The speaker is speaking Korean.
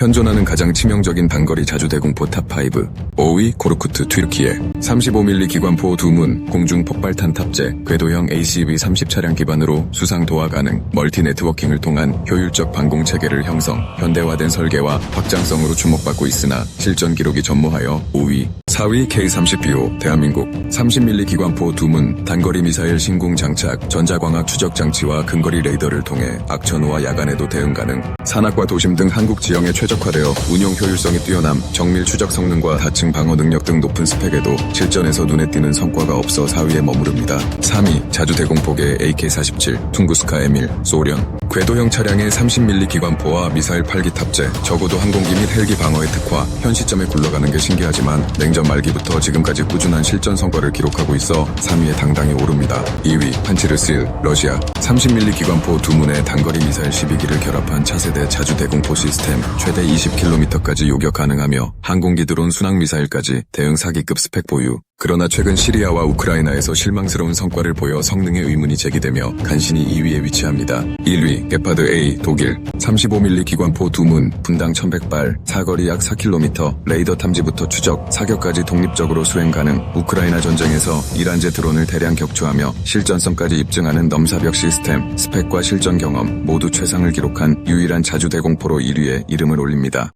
현존하는 가장 치명적인 단거리 자주대공포 탑5 5위 코르쿠트 튀르키예. 35mm 기관포 두문 공중 폭발탄 탑재 궤도형 ACV 30 차량 기반으로 수상 도하 가능 멀티 네트워킹을 통한 효율적 방공 체계를 형성 현대화된 설계와 확장성으로 주목받고 있으나 실전 기록이 전무하여 5위. 4위 K-30BO 대한민국. 30mm 기관포 두문 단거리 미사일 신공 장착 전자광학 추적 장치와 근거리 레이더를 통해 악천후와 야간에도 대응 가능. 산악과 도심 등 한국 지형에 최 적화되어 운용 효율성이 뛰어남 정밀 추적 성능과 다층 방어 능력 등 높은 스펙에도 실전에서 눈에 띄는 성과가 없어 4위에 머무릅니다. 3위 자주 대공폭의 AK-47 퉁구스카 M1 소련 궤도형 차량의 30mm 기관포와 미사일 8기 탑재, 적어도 항공기 및 헬기 방어에 특화, 현 시점에 굴러가는 게 신기하지만 냉전 말기부터 지금까지 꾸준한 실전 성과를 기록하고 있어 3위에 당당히 오릅니다. 2위 판치르실 러시아 30mm 기관포 두 문의 단거리 미사일 12기를 결합한 차세대 자주 대공포 시스템 최대 20km까지 요격 가능하며 항공기 드론 순항 미사일까지 대응 사기급 스펙 보유. 그러나 최근 시리아와 우크라이나에서 실망스러운 성과를 보여 성능의 의문이 제기되며 간신히 2위에 위치합니다. 1위 게파드 A 독일 35mm 기관포 두문 분당 1100발 사거리 약 4km 레이더 탐지부터 추적 사격까지 독립적으로 수행 가능 우크라이나 전쟁에서 이란제 드론을 대량 격추하며 실전성까지 입증하는 넘사벽 시스템 스펙과 실전 경험 모두 최상을 기록한 유일한 자주 대공포로 1위에 이름을 올립니다.